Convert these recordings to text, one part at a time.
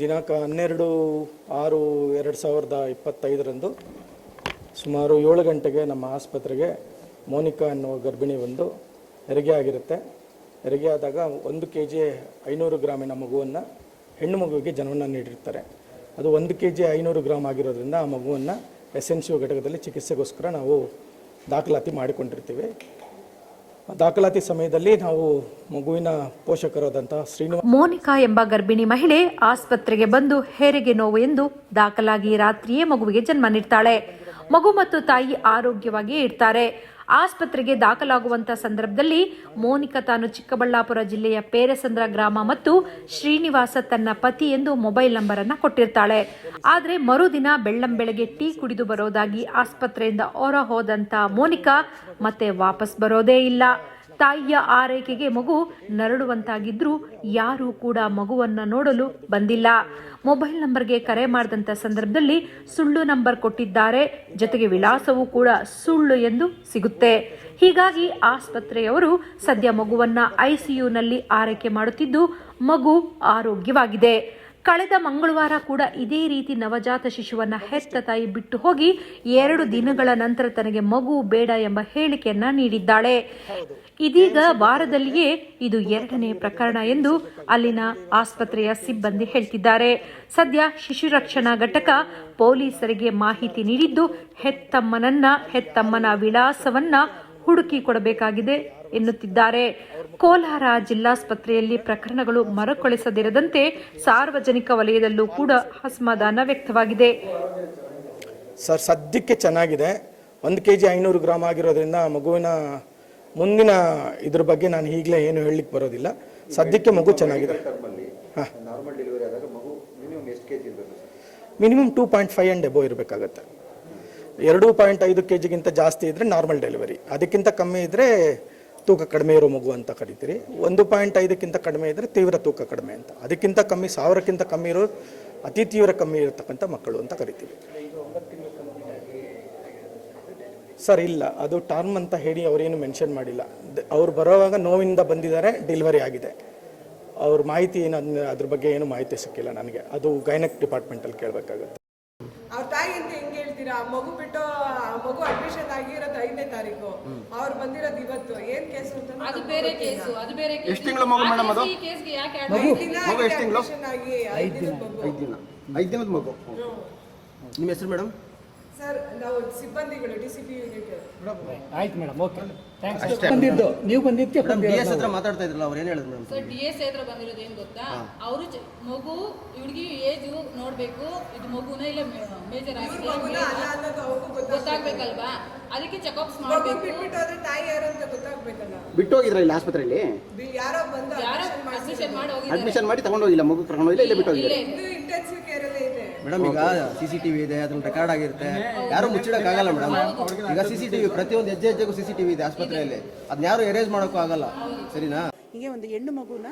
ದಿನಾಂಕ ಹನ್ನೆರಡು ಆರು ಎರಡು ಸಾವಿರದ ಇಪ್ಪತ್ತೈದರಂದು ಸುಮಾರು ಏಳು ಗಂಟೆಗೆ ನಮ್ಮ ಆಸ್ಪತ್ರೆಗೆ ಮೋನಿಕಾ ಅನ್ನುವ ಗರ್ಭಿಣಿ ಒಂದು ಹೆರಿಗೆ ಆಗಿರುತ್ತೆ. ಹೆರಿಗೆ ಆದಾಗ ಒಂದು ಕೆ ಜಿ ಐನೂರು ಗ್ರಾಮಿನ ಮಗುವನ್ನು ಹೆಣ್ಣು ಮಗುವಿಗೆ ಜನವನ್ನು ನೀಡಿರ್ತಾರೆ. ಅದು ಒಂದು ಕೆ ಜಿ ಐನೂರು ಗ್ರಾಮ್ ಆಗಿರೋದ್ರಿಂದ ಆ ಮಗುವನ್ನು ಎಸ್ ಎನ್ ಸಿ ಘಟಕದಲ್ಲಿ ಚಿಕಿತ್ಸೆಗೋಸ್ಕರ ನಾವು ದಾಖಲಾತಿ ಮಾಡಿಕೊಂಡಿರ್ತೀವಿ. ದಾಖಲಾತಿ ಸಮಯದಲ್ಲಿ ನಾವು ಮಗುವಿನ ಪೋಷಕರಾದಂತಹ ಶ್ರೀನಿವಾಸ ಮೋನಿಕಾ ಎಂಬ ಗರ್ಭಿಣಿ ಮಹಿಳೆ ಆಸ್ಪತ್ರೆಗೆ ಬಂದು ಹೆರಿಗೆ ನೋವು ಎಂದು ದಾಖಲಾಗಿ ರಾತ್ರಿಯೇ ಮಗುವಿಗೆ ಜನ್ಮ ನೀಡ್ತಾಳೆ. ಮಗು ಮತ್ತು ತಾಯಿ ಆರೋಗ್ಯವಾಗಿಯೇ ಇರ್ತಾರೆ. ಆಸ್ಪತ್ರೆಗೆ ದಾಖಲಾಗುವಂತಹ ಸಂದರ್ಭದಲ್ಲಿ ಮೋನಿಕಾ ತಾನು ಚಿಕ್ಕಬಳ್ಳಾಪುರ ಜಿಲ್ಲೆಯ ಪೇರೆಸಂದ್ರ ಗ್ರಾಮ ಮತ್ತು ಶ್ರೀನಿವಾಸ ತನ್ನ ಪತಿ ಎಂದು ಮೊಬೈಲ್ ನಂಬರ್ ಅನ್ನ ಕೊಟ್ಟಿರ್ತಾಳೆ. ಆದರೆ ಮರುದಿನ ಬೆಳ್ಳಂಬೆಳಗ್ಗೆ ಟೀ ಕುಡಿದು ಬರೋದಾಗಿ ಆಸ್ಪತ್ರೆಯಿಂದ ಹೊರ ಹೋದಂತ ಮೋನಿಕಾ ಮತ್ತೆ ವಾಪಸ್ ಬರೋದೇ ಇಲ್ಲ. ತಾಯಿಯ ಆರೈಕೆಗೆ ಮಗು ನರಳುವಂತಾಗಿದ್ರೂ ಯಾರೂ ಕೂಡ ಮಗುವನ್ನ ನೋಡಲು ಬಂದಿಲ್ಲ. ಮೊಬೈಲ್ ನಂಬರ್ಗೆ ಕರೆ ಮಾಡಿದಂಥ ಸಂದರ್ಭದಲ್ಲಿ ಸುಳ್ಳು ನಂಬರ್ ಕೊಟ್ಟಿದ್ದಾರೆ. ಜೊತೆಗೆ ವಿಳಾಸವೂ ಕೂಡ ಸುಳ್ಳು ಎಂದು ಸಿಗುತ್ತೆ. ಹೀಗಾಗಿ ಆಸ್ಪತ್ರೆಯವರು ಸದ್ಯ ಮಗುವನ್ನ ಐಸಿಯುನಲ್ಲಿ ಆರೈಕೆ ಮಾಡುತ್ತಿದ್ದು ಮಗು ಆರೋಗ್ಯವಾಗಿದೆ. ಕಳೆದ ಮಂಗಳವಾರ ಕೂಡ ಇದೇ ರೀತಿ ನವಜಾತ ಶಿಶುವನ್ನ ಹೆತ್ತ ತಾಯಿ ಬಿಟ್ಟು ಹೋಗಿ ಎರಡು ದಿನಗಳ ನಂತರ ತನಗೆ ಮಗು ಬೇಡ ಎಂಬ ಹೇಳಿಕೆಯನ್ನ ನೀಡಿದ್ದಾಳೆ. ಇದೀಗ ವಾರದಲ್ಲಿಯೇ ಇದು ಎರಡನೇ ಪ್ರಕರಣ ಎಂದು ಅಲ್ಲಿನ ಆಸ್ಪತ್ರೆಯ ಸಿಬ್ಬಂದಿ ಹೇಳ್ತಿದ್ದಾರೆ. ಸದ್ಯ ಶಿಶು ರಕ್ಷಣಾ ಘಟಕ ಪೊಲೀಸರಿಗೆ ಮಾಹಿತಿ ನೀಡಿದ್ದು, ಹೆತ್ತಮ್ಮನನ್ನ, ಹೆತ್ತಮ್ಮನ ವಿಳಾಸವನ್ನ ಹುಡುಕಿ ಕೊಡಬೇಕಾಗಿದೆ ಎನ್ನುತ್ತಿದ್ದಾರೆ. ಕೋಲಾರ ಜಿಲ್ಲಾಸ್ಪತ್ರೆಯಲ್ಲಿ ಪ್ರಕರಣಗಳು ಮರುಕಳಿಸದಿರದಂತೆ ಸಾರ್ವಜನಿಕ ವಲಯದಲ್ಲೂ ಕೂಡ ಅಸಮಾಧಾನ ವ್ಯಕ್ತವಾಗಿದೆ. ಸರ್ ಸದ್ಯಕ್ಕೆ ಚೆನ್ನಾಗಿದೆ. ಒಂದು ಕೆ ಜಿ ಐನೂರು ಗ್ರಾಮ್ ಆಗಿರೋದ್ರಿಂದ ಮಗುವಿನ ಮುಂದಿನ ಇದ್ರ ಬಗ್ಗೆ ನಾನು ಈಗಲೇ ಏನು ಹೇಳಲಿಕ್ಕೆ ಬರೋದಿಲ್ಲ. ಸದ್ಯಕ್ಕೆ ಮಗು ಚೆನ್ನಾಗಿದೆ. ಹಾಂ. ಡೆಲಿವರಿ ಆದಾಗ ಮಗು ಮಿನಿಮಮ್ ಎಷ್ಟು ಕೆ ಇರಬೇಕು? Sir minimum two point five and above ಇರಬೇಕಾಗತ್ತೆ. ಎರಡು ಪಾಯಿಂಟ್ ಐದು ಕೆ ಜಿಗಿಂತ ಜಾಸ್ತಿ ಇದ್ದರೆ ನಾರ್ಮಲ್ ಡೆಲಿವರಿ. ಅದಕ್ಕಿಂತ ಕಮ್ಮಿ ಇದ್ದರೆ ತೂಕ ಕಡಿಮೆ ಇರೋ ಮಗು ಅಂತ ಕರಿತೀರಿ. ಒಂದು ಪಾಯಿಂಟ್ ಐದಕ್ಕಿಂತ ಕಡಿಮೆ ಇದ್ದರೆ ತೀವ್ರ ತೂಕ ಕಡಿಮೆ ಅಂತ. ಅದಕ್ಕಿಂತ ಕಮ್ಮಿ, ಸಾವಿರಕ್ಕಿಂತ ಕಮ್ಮಿ ಇರೋ ಅತಿ ತೀವ್ರ ಕಮ್ಮಿ ಇರತಕ್ಕಂಥ ಮಕ್ಕಳು ಅಂತ ಕರಿತೀವಿ. ಸರ್, ಇಲ್ಲ. ಅದು ಟರ್ಮ್ ಅಂತ ಹೇಳಿ ಅವರೇನು ಮೆನ್ಷನ್ ಮಾಡಿಲ್ಲ. ಅವ್ರು ಬರೋವಾಗ ನೋವಿಂದ ಬಂದಿದ್ದಾರೆ, ಡೆಲಿವರಿ ಆಗಿದೆ. ಅವ್ರ ಮಾಹಿತಿ ಏನು, ಅದ್ರ ಬಗ್ಗೆ ಏನು ಮಾಹಿತಿ ಸಿಕ್ಕಿಲ್ಲ ನನಗೆ. ಅದು ಗೈನಕ್ ಡಿಪಾರ್ಟ್ಮೆಂಟಲ್ಲಿ ಕೇಳಬೇಕಾಗತ್ತೆ. ಹೇಳ್ತೀರಾ ಮಗು ಬಿಟ್ಟು ಆ ಮಗು ಅಡ್ಮಿಷನ್ ಆಗಿರೋದು ಐದನೇ ತಾರೀಕು. ಅವ್ರು ಬಂದಿರೋದು ಇವತ್ತು. ಏನ್ ಕೇಸ್ ಅಂತ ಅದು ಬೇರೆ ಕೇಸು ಅದು ಬೇರೆ ಕೇಸು ಎಷ್ಟು ತಿಂಗಳ ಮಗು ಮೇಡಮ್ ಅದು? ಈ ಕೇಸ್ಗೆ ಯಾಕೆ add ದಿನ ಮಗು ಎಷ್ಟು ತಿಂಗಳು? admission ಆಗಿ ಐದ್ ದಿನದ ಮಗು. ಐದು ದಿನ. ಐದು ದಿನದ ಮಗು. ನಿಮ್ಮ ಹೆಸರು ಮೇಡಮ್? ಸರ್ ನಾವು ಸಿಬ್ಬಂದಿಗಳು ಡಿ ಸಿ ಪಿ ಯೂನಿಟ್ ಆಯ್ತು ಮೇಡಮ್ ಓಕೆ. ಥ್ಯಾಂಕ್ಸ್ ಬಂದಿದ್ದು. ನೀವು ಬಂದಿದ್ದಕ್ಕೆ ಮೇಡಮ್ ಎಸ್ ಹತ್ರ ಮಾತಾಡ್ತಾ ಇದ್ರಲ್ಲ ಅವ್ರು ಏನು ಹೇಳಿದ್ರು ಮೇಡಮ್? ಸರ್ ಡಿ ಎಸ್ ಹತ್ರ ಬಂದಿರೋದು ಏನ್ ಗೊತ್ತಾ? ಅವರು ಮಗು ಹುಡುಗಿ ಏಜು ನೋಡ್ಬೇಕು ಇದು ಮಗುನ ಇಲ್ಲ ಮೇಜರ್ ಆಗಿದೆ ಗೊತ್ತಾಗ್ಬೇಕಲ್ವಾ? ಅದಕ್ಕೆ ಚೆಕಪ್ಸ್ ಮಾಡಬೇಕು. ಬಿಟ್ಬಿಟ್ಟು ಹೋದ್ರೆ ತಾಯಿ ಯಾರು ಅಂತ ಗೊತ್ತಾಗ್ಬೇಕಲ್ಲ. ಬಿಟ್ಟು ಹೋಗಿದ್ರ ಇಲ್ಲಿ ಆಸ್ಪತ್ರೆಯಲ್ಲಿ? ಯಾರೋ ಬಂದು ಯಾರೋ ಅಡ್ಮಿಷನ್ ಮಾಡಿ ತಗೊಂಡೋಗಿಲ್ಲ ಅಡ್ಮಿಷನ್ ಮಾಡಿ ತಗೊಂಡು ಹೋಗಿಲ್ಲ ಮಗು ಕರ್ಕೊಂಡು ಹೋಗಿಲ್ಲ ಇಲ್ಲೇ ಬಿಟ್ಟು ಹೋಗಿಲ್ಲ ಇಲ್ಲೇ ಇದು ಇಂಟೆನ್ಸಿವ್ ಕೇರ್ ಅಲ್ಲೇ ಇದೆ ಮೇಡಮ್ ಈಗ ಸಿ ಸಿ ಟಿವಿ ಇದೆ, ಅದ್ರಲ್ಲಿ ರೆಕಾರ್ಡ್ ಆಗಿರುತ್ತೆ. ಯಾರು ಮುಚ್ಚಿಡಕ್ಕಾಗಲ್ಲ ಮೇಡಮ್ ಈಗ ಸಿ ಸಿ ಟಿವಿ ಪ್ರತಿಯೊಂದು ಹೆಜ್ಜೆ ಹೆಜ್ಜೆಗೂ ಸಿ ಸಿ ಟಿವಿ ಇದೆ ಆಸ್ಪತ್ರೆಯಲ್ಲಿ. ಅದನ್ನ ಯಾರು ಎರೇಜ್ ಮಾಡೋಕ್ಕೂ ಆಗಲ್ಲ. ಸರಿನಾ? ಹೀಗೆ ಒಂದು ಹೆಣ್ಣು ಮಗುನ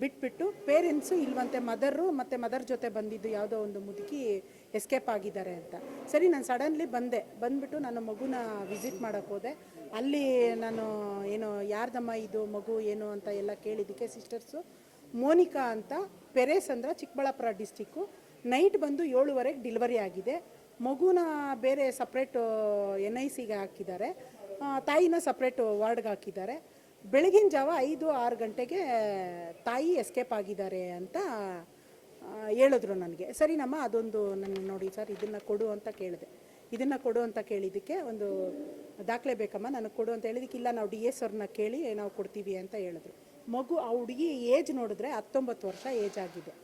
ಬಿಟ್ಬಿಟ್ಟು ಪೇರೆಂಟ್ಸು ಇಲ್ವಂತೆ ಮದರು ಮತ್ತು ಮದರ್ ಜೊತೆ ಬಂದಿದ್ದು ಯಾವುದೋ ಒಂದು ಮುದುಕಿ ಎಸ್ಕೇಪ್ ಆಗಿದ್ದಾರೆ ಅಂತ. ಸರಿ, ನಾನು ಸಡನ್ಲಿ ಬಂದೆ. ಬಂದ್ಬಿಟ್ಟು ನಾನು ಮಗುನ ವಿಸಿಟ್ ಮಾಡೋಕ್ಕೆ ಹೋದೆ. ಅಲ್ಲಿ ನಾನು ಏನು, ಯಾರ್ದಮ್ಮ ಇದು, ಮಗು ಏನು ಅಂತ ಎಲ್ಲ ಕೇಳಿದ್ದಕ್ಕೆ ಸಿಸ್ಟರ್ಸು ಮೋನಿಕಾ ಅಂತ ಪೆರೇಸ್ ಅಂದ್ರೆ ಚಿಕ್ಕಬಳ್ಳಾಪುರ ಡಿಸ್ಟಿಕ್ಕು ನೈಟ್ ಬಂದು ಏಳುವರೆಗೆ ಡಿಲಿವರಿ ಆಗಿದೆ. ಮಗುನ ಬೇರೆ ಸಪ್ರೇಟ್ ಎನ್ ಐ ಸಿಗೆ ಹಾಕಿದ್ದಾರೆ ತಾಯಿನ ಸಪ್ರೇಟ್ ವಾರ್ಡ್ಗೆ ಹಾಕಿದ್ದಾರೆ. ಬೆಳಗಿನ ಜಾವ ಐದು, ಆರು ಗಂಟೆಗೆ ತಾಯಿ ಎಸ್ಕೇಪ್ ಆಗಿದ್ದಾರೆ ಅಂತ ಹೇಳಿದ್ರು ನನಗೆ. ಸರಿನಮ್ಮ ಅದೊಂದು ನನ್ನ ನೋಡಿ ಸರ್, ಇದನ್ನು ಕೊಡು ಅಂತ ಕೇಳಿದೆ. ಇದನ್ನು ಕೊಡು ಅಂತ ಕೇಳಿದ್ದಕ್ಕೆ ಒಂದು ದಾಖಲೆ ಬೇಕಮ್ಮ, ನನಗೆ ಕೊಡು ಅಂತ ಹೇಳಿದಕ್ಕೆ ಇಲ್ಲ, ನಾವು ಡಿ ಎಸ್ ಅವ್ರನ್ನ ಕೇಳಿ ನಾವು ಕೊಡ್ತೀವಿ ಅಂತ ಹೇಳಿದ್ರು. ಮಗು, ಆ ಹುಡುಗಿ ಏಜ್ ನೋಡಿದ್ರೆ ಹತ್ತೊಂಬತ್ತು ವರ್ಷ ಏಜ್ ಆಗಿದೆ.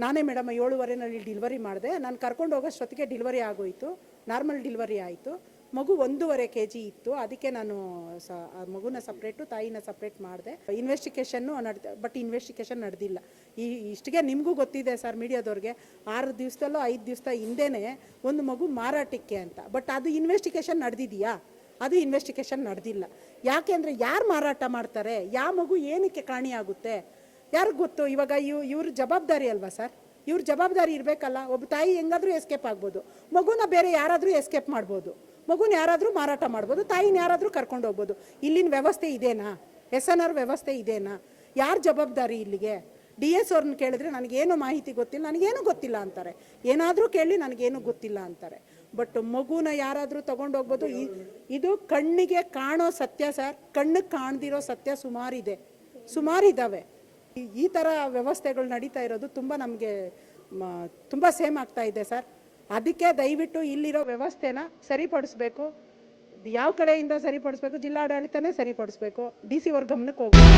ನಾನೇ ಮೇಡಮ್ ಏಳುವರೆನಲ್ಲಿ ಡಿಲ್ವರಿ ಮಾಡಿದೆ. ನಾನು ಕರ್ಕೊಂಡು ಹೋಗೋಷ್ಟೊತ್ತಿಗೆ ಡಿಲ್ವರಿ ಆಗೋಯ್ತು. ನಾರ್ಮಲ್ ಡಿಲ್ವರಿ ಆಯಿತು. ಮಗು ಒಂದೂವರೆ ಕೆ ಜಿ ಇತ್ತು. ಅದಕ್ಕೆ ನಾನು ಸ ಮಗುನ ಸಪ್ರೇಟು ತಾಯಿನ ಸಪ್ರೇಟ್ ಮಾಡಿದೆ. ಇನ್ವೆಸ್ಟಿಗೇಷನ್ನು ನಡೆದ ಬಟ್ ಇನ್ವೆಸ್ಟಿಗೇಷನ್ ನಡೆದಿಲ್ಲ. ಈ, ಇಷ್ಟಿಗೆ ನಿಮಗೂ ಗೊತ್ತಿದೆ ಸರ್ ಮೀಡಿಯಾದವ್ರಿಗೆ. ಆರು ದಿವಸದಲ್ಲೋ ಐದು ದಿವಸ ಹಿಂದೆನೇ ಒಂದು ಮಗು ಮಾರಾಟಕ್ಕೆ ಅಂತ. ಬಟ್ ಅದು ಇನ್ವೆಸ್ಟಿಗೇಷನ್ ನಡೆದಿದೆಯಾ? ಅದು ಇನ್ವೆಸ್ಟಿಗೇಷನ್ ನಡೆದಿಲ್ಲ. ಯಾಕೆಂದರೆ ಯಾರು ಮಾರಾಟ ಮಾಡ್ತಾರೆ? ಯಾವ ಮಗು ಏನಕ್ಕೆ ಕಾಣಿಯಾಗುತ್ತೆ ಯಾರಿಗೆ ಗೊತ್ತು? ಇವಾಗ ಇವ್, ಇವ್ರ ಜವಾಬ್ದಾರಿ ಅಲ್ವಾ ಸರ್? ಇವ್ರ ಜವಾಬ್ದಾರಿ ಇರಬೇಕಲ್ಲ. ಒಬ್ಬ ತಾಯಿ ಹೆಂಗಾದರೂ ಎಸ್ಕೇಪ್ ಆಗ್ಬೋದು. ಮಗುನ ಬೇರೆ ಯಾರಾದರೂ ಎಸ್ಕೇಪ್ ಮಾಡ್ಬೋದು. ಮಗುನ ಯಾರಾದರೂ ಮಾರಾಟ ಮಾಡ್ಬೋದು. ತಾಯಿನ ಯಾರಾದರೂ ಕರ್ಕೊಂಡು ಹೋಗ್ಬೋದು. ಇಲ್ಲಿನ ವ್ಯವಸ್ಥೆ ಇದೇನಾ? ಎಸ್ ಎನ್ ಆರ್ ವ್ಯವಸ್ಥೆ ಇದೇನಾ? ಯಾರ ಜವಾಬ್ದಾರಿ ಇಲ್ಲಿಗೆ? ಡಿ ಎಸ್ ಅವ್ರನ್ನ ಕೇಳಿದ್ರೆ ನನಗೇನು ಮಾಹಿತಿ ಗೊತ್ತಿಲ್ಲ, ನನಗೇನು ಗೊತ್ತಿಲ್ಲ ಅಂತಾರೆ. ಏನಾದರೂ ಕೇಳಿ ನನಗೇನು ಗೊತ್ತಿಲ್ಲ ಅಂತಾರೆ. ಬಟ್ ಮಗುನ ಯಾರಾದರೂ ತಗೊಂಡೋಗ್ಬೋದು ಇದು ಕಣ್ಣಿಗೆ ಕಾಣೋ ಸತ್ಯ ಸರ್. ಕಣ್ಣಿಗೆ ಕಾಣ್ದಿರೋ ಸತ್ಯ ಸುಮಾರಿದೆ. ಸುಮಾರಿದ್ದಾವೆ ಈ ಥರ ವ್ಯವಸ್ಥೆಗಳು ನಡೀತಾ ಇರೋದು ತುಂಬ ನಮಗೆ ತುಂಬ ಸೇಮ್ ಆಗ್ತಾ ಇದೆ ಸರ್. ಅದಕ್ಕೆ ದಯವಿಟ್ಟು ಇಲ್ಲಿರೋ ವ್ಯವಸ್ಥೆನ ಸರಿಪಡಿಸ್ಬೇಕು. ಯಾವ ಕಡೆಯಿಂದ ಸರಿಪಡಿಸ್ಬೇಕು? ಜಿಲ್ಲಾಡಳಿತನೇ ಸರಿಪಡಿಸ್ಬೇಕು. ಡಿ ಸಿ ಅವ್ರ ಗಮನಕ್ಕೆ ಹೋಗ್ಬೇಕು.